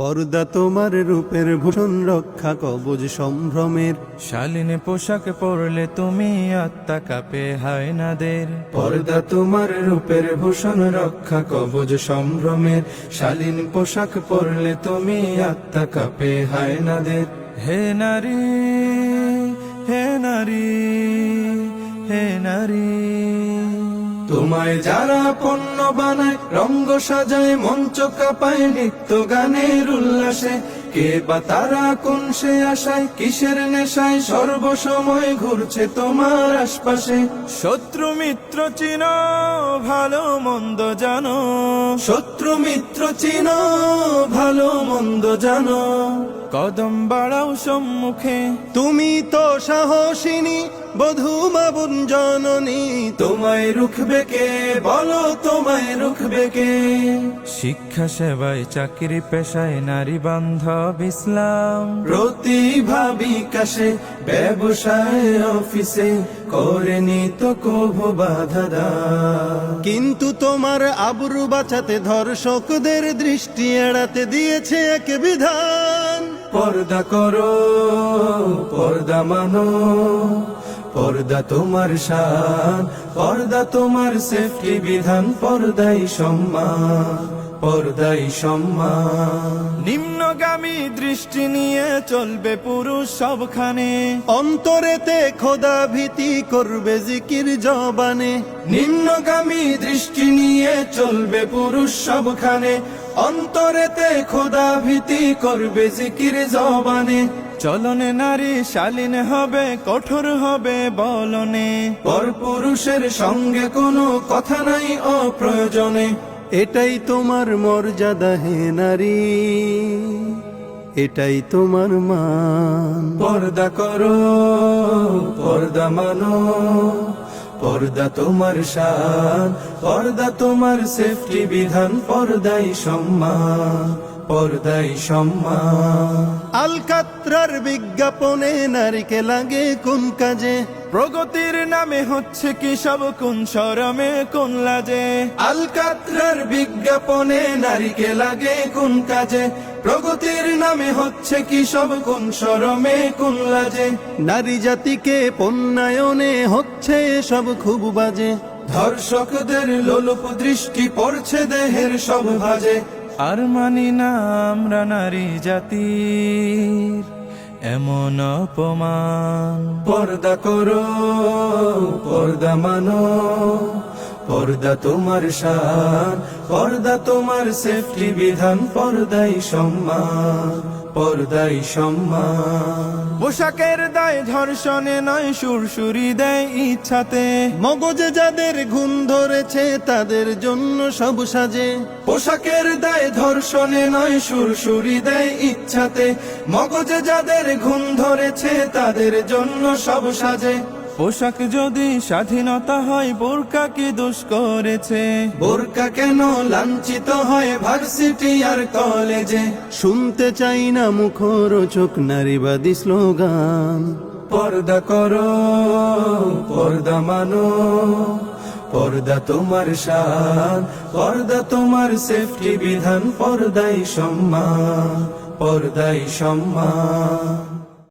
পর্দা তোমার রূপের ভূষণ রক্ষা কবজ সম্ভ্রমের। শালীন পোশাক পরলে তুমি আত্মা কাপে হায়নাদের পর্দা তোমার রূপের ভূষণ রক্ষা কবজ সম্ভ্রমের। শালীন পোশাক পরলে তুমি আত্মা কাপে হায়নাদের হে নারী হে নারী। তোমায় যারা পণ্য বানায় রঙ্গ সাজায় মঞ্চ কাপায় নিত্য গানের উল্লাসে কে বা তারা কোন সে আশায় কিসের নেশায় সর্বসময় ঘুরছে তোমার আশপাশে। শত্রু মিত্র চিন ভালো মন্দ জানো। শত্রু মিত্র চিন ভালো মন্দ জানো। কদম বাড়াও সম্মুখে। তুমি তো সাহসিনী বধূ মাবুন জননী। তোমায় রুখবে কে? বলো তোমায় রুখবে কে? শিক্ষা সেবায় চাকরি পেশায় নারী বান্ধব ইসলাম। প্রতিভা বিকাশে ব্যবসায় অফিসে করেনি তো কভু বাধা। কিন্তু তোমার আবরু বাঁচাতে ধর্ষকদের দৃষ্টি এড়াতে দিয়েছে এক বিধান। পর্দা করো, পর্দা মানো, পর্দা তোমার শান, পর্দা তোমার সেফটি বিধান, পর্দাই সম্মান পর্দাই সম্মান। নিম্নগামী দৃষ্টি নিয়ে চলবে পুরুষ সবখানে। অন্তরেতে খোদা ভীতি করবে জিকির জবানে। নিম্নগামী দৃষ্টি নিয়ে চলবে পুরুষ সবখানে। অন্তরেতে খোদা ভীতি করবে জিকির জবানে। চলনে নারী শালীন হবে কঠোর হবে বলনে। পর পুরুষের সঙ্গে কোনো কথা নাই অপ্রয়োজনে। এটাই তোমার মর্যাদা হে নারী। এটাই তোমার মান। পর্দা করো পর্দা মানো পর্দা তোমার শান পর্দা তোমার সেফটি বিধান পর্দাই সম্মান পর্দাই সম্মান। আলকাত্রার বিজ্ঞাপনে নারীকে লাগে কোন কাজে? প্রগতির নামে হচ্ছে কি সব? কোন সরমে কোন লাজে? আলকাত্রার বিজ্ঞাপনে নারীকে লাগে কোন কাজে? প্রগতির নামে হচ্ছে কি সব? কোন সরমে কোন লাজে? নারী জাতিকে পণ্যায়নে হচ্ছে সব খুব বাজে। ধর্ষকদের লোলুপ দৃষ্টি পড়ছে দেহের সব ভাজে। আর মানি না আমরা নারী জাতির। এমন অপমান। পর্দা করো পর্দা মানো। পর্দা তোমার শান পর্দা তোমার সেফটি বিধান পর্দাই সম্মান পর্দাই সম্মান। পোশাকের দায় ধর্ষণে নয় সুরসুরি দেয় ইচ্ছাতে। মগজে যাদের ঘুম ধরেছে তাদের জন্য সব সাজে। পোশাকের দায় ধর্ষণে নয় সুরসুরি দেয় ইচ্ছাতে। মগজে যাদের ঘুম ধরেছে তাদের জন্য সব সাজে। পোশাক যদি স্বাধীনতা হয় বোরকা কি দোষ করেছে? বোরকা কেন লাঞ্ছিত হয় ভার্সিটি আর কলেজে? শুনতে চাই না মুখরোচক নারীবাদী স্লোগান। পর্দা করো পর্দা মানো পর্দা তোমার শান পর্দা তোমার সেফটি বিধান পর্দাই সম্মান পর্দাই সম্মান।